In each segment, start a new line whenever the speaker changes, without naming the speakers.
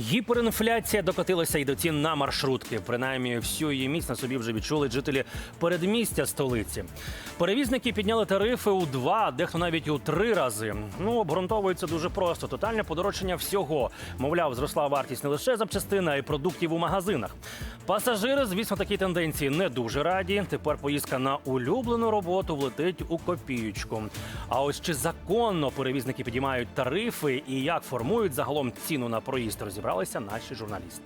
Гіперінфляція докотилася й до цін на маршрутки. Принаймні, всю її міць на собі вже відчули жителі передмістя столиці. Перевізники підняли тарифи у два, дехто навіть у три рази. Ну обґрунтовується дуже просто. Тотальне подорожчання всього. Мовляв, зросла вартість не лише запчастин, а й продуктів у магазинах. Пасажири, звісно, такій тенденції не дуже раді. Тепер поїздка на улюблену роботу влетить у копіючку. А ось чи законно перевізники підіймають тарифи і як формують загалом ціну на проїзд, розібралися наші журналісти.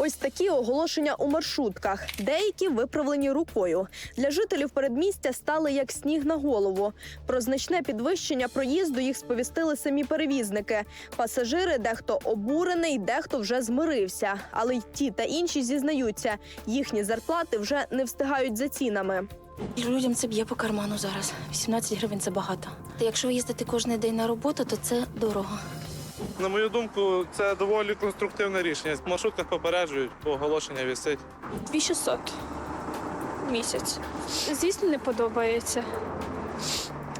Ось такі оголошення у маршрутках. Деякі виправлені рукою. Для жителів передмістя стали як сніг на голову. Про значне підвищення проїзду їх сповістили самі перевізники. Пасажири дехто обурений, дехто вже змирився. Але й ті та інші зізнаються, їхні зарплати вже не встигають за цінами.
Людям це б'є по карману зараз. 18 гривень це багато. Та якщо ви їздите кожен день на роботу, то це дорого.
На мою думку, це доволі конструктивне рішення. В маршрутках попереджують, бо оголошення висить.
2600 в місяць. Звісно, не подобається.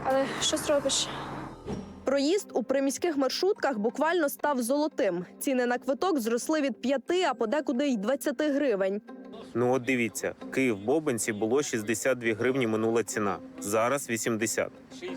Але що зробиш?
Проїзд у приміських маршрутках буквально став золотим. Ціни на квиток зросли від 5, а подекуди й 20 гривень.
Ну от дивіться, Київ Бобенці було 62 гривні минула ціна. Зараз 80.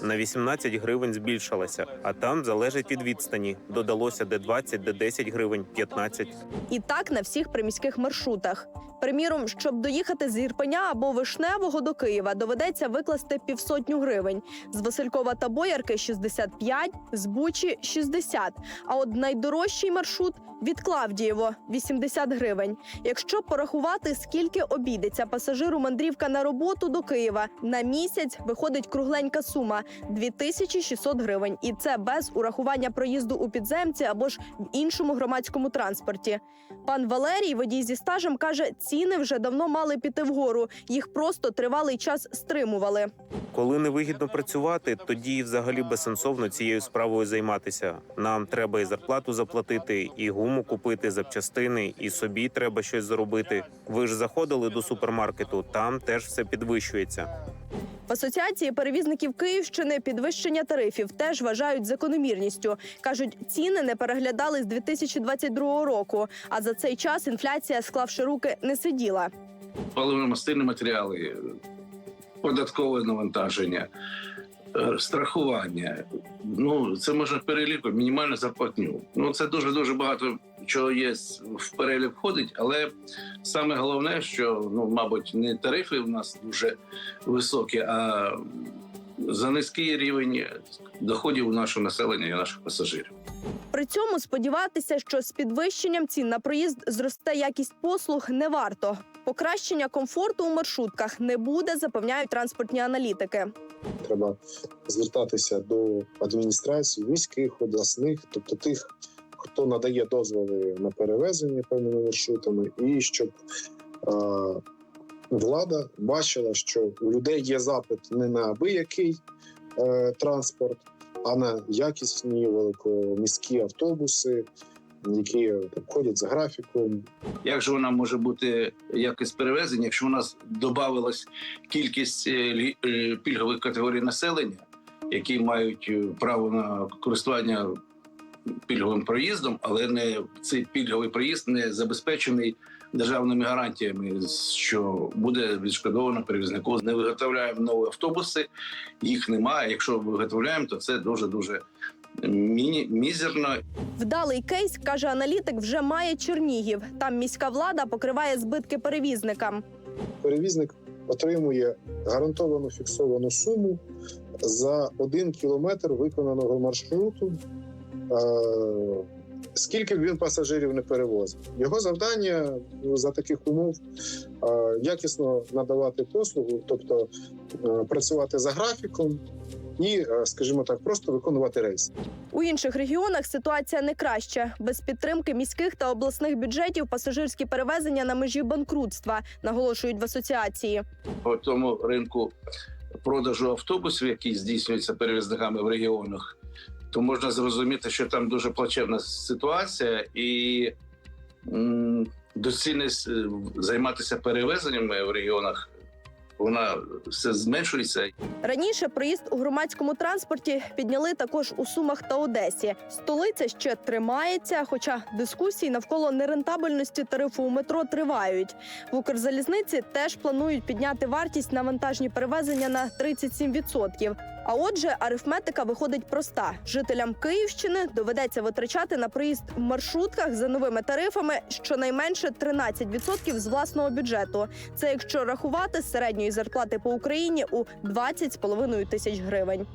На 18 гривень збільшилася, а там залежить від відстані. Додалося де 20, де 10 гривень, 15.
І так на всіх приміських маршрутах. Приміром, щоб доїхати з Ірпеня або Вишневого до Києва, доведеться викласти півсотню гривень. З Василькова та Боярки 65, з Бучі 60. А от найдорожчий маршрут від Клавдієво 80 гривень. Якщо порахувати, скільки обійдеться пасажиру мандрівка на роботу до Києва, на місяць виходить кругленька сума 2600 гривень. І це без урахування проїзду у підземці або ж в іншому громадському транспорті. Пан Валерій, водій зі стажем, каже, ціни вже давно мали піти вгору. Їх просто тривалий час стримували.
Коли невигідно працювати, тоді взагалі безсенсовно цією справою займатися. Нам треба і зарплату заплатити, і гуму купити, запчастини, і собі треба щось заробити. Ви ж заходили до супермаркету, там теж все підвищується.
В асоціації перевізників Київщини підвищення тарифів теж вважають закономірністю. кажуть, ціни не переглядали з 2022 року. А за цей час інфляція, склавши руки, не сиділа.
паливно-мастильні матеріали, податкове навантаження, е, страхування. Ну, це можна перелікувати, мінімальну зарплатню. Ну, це дуже дуже багато чого є в перелік входить, але саме головне, що ну, мабуть, не тарифи в нас дуже високі, а за низький рівень доходів у нашого населення і наших пасажирів.
При цьому сподіватися, що з підвищенням цін на проїзд зросте якість послуг, не варто. Покращення комфорту у маршрутках не буде, запевняють транспортні аналітики.
треба звертатися до адміністрації міських, обласних, тобто тих, хто надає дозволи на перевезення певними маршрутами, і щоб е, влада бачила, що у людей є запит не на абиякий е, транспорт, а на якісні великоміські автобуси, які там, ходять за графіком,
Як же вона може бути якість перевезення, якщо у нас додавалась кількість е, е, пільгових категорій населення, які мають е, право на користування пільговим проїздом, але не цей пільговий проїзд не забезпечений державними гарантіями, що буде відшкодовано перевізнику. Не виготовляємо нові автобуси, їх немає. Якщо виготовляємо, то це дуже дуже міні мізерно
Вдалий кейс, каже аналітик, вже має Чернігів. Там міська влада покриває збитки перевізникам.
перевізник отримує гарантовану фіксовану суму за один кілометр виконаного маршруту. Е, Скільки б він пасажирів не перевозив, його завдання ну, за таких умов е, якісно надавати послугу, тобто е, працювати за графіком і, скажімо так, просто виконувати рейс.
У інших регіонах ситуація не краща. Без підтримки міських та обласних бюджетів пасажирські перевезення на межі банкрутства, наголошують в асоціації.
по тому ринку продажу автобусів, який здійснюється перевізниками в регіонах, то можна зрозуміти, що там дуже плачевна ситуація, і доцільність е, займатися перевезеннями в регіонах вона все зменшується.
Раніше проїзд у громадському транспорті підняли також у Сумах та Одесі. Столиця ще тримається, хоча дискусії навколо нерентабельності тарифу у метро тривають. В Укрзалізниці теж планують підняти вартість на вантажні перевезення на 37%. А отже, арифметика виходить проста: жителям Київщини доведеться витрачати на проїзд в маршрутках за новими тарифами щонайменше 13% з власного бюджету. Це якщо рахувати з середньої зарплати по Україні у 20,5 тисяч гривень.